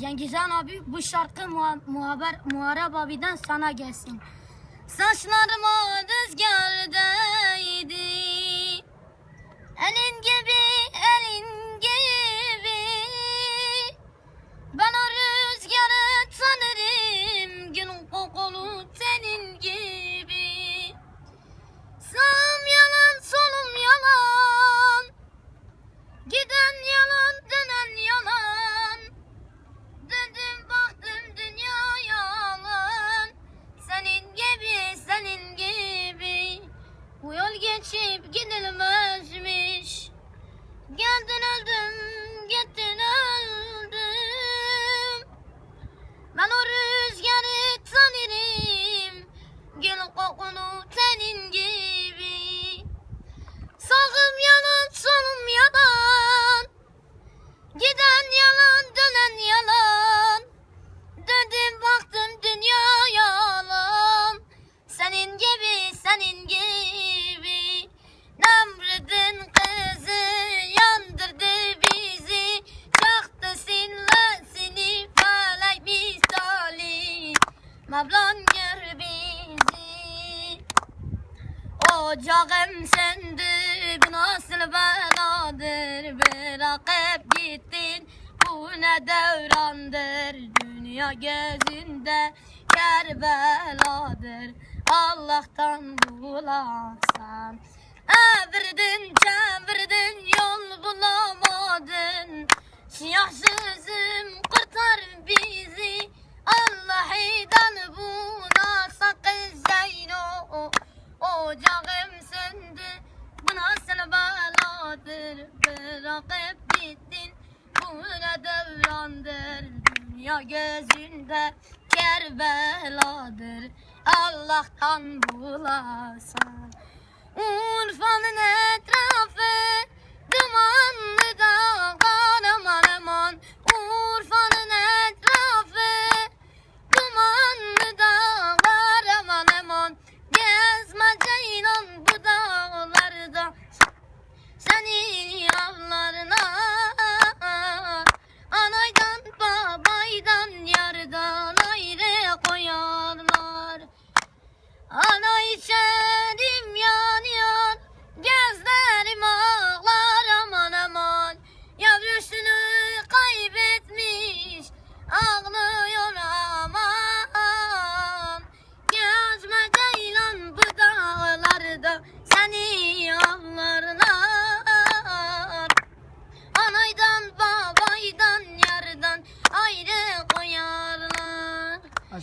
Cengizhan abi bu şarkı muha muhaber Muharrem abiden sana gelsin. Saçlarıma rüzgardaydı. Mevlam gör bizi. Ocağım söndü nasıl beladır? Bırakıp gittin bu ne devrandır? Dünya gözünde kerbeladır Allah'tan bulasan Evirdin çevirdin yol bulamadın. Siyah Ocağım söndü. Bu nasıl beladır Bırakıp gittin bu devrandır Dünya gözünde kerbeladır. Allah'tan bulasan Urfa'nın etrafı dumanlı dağ Aydan yardan ayrı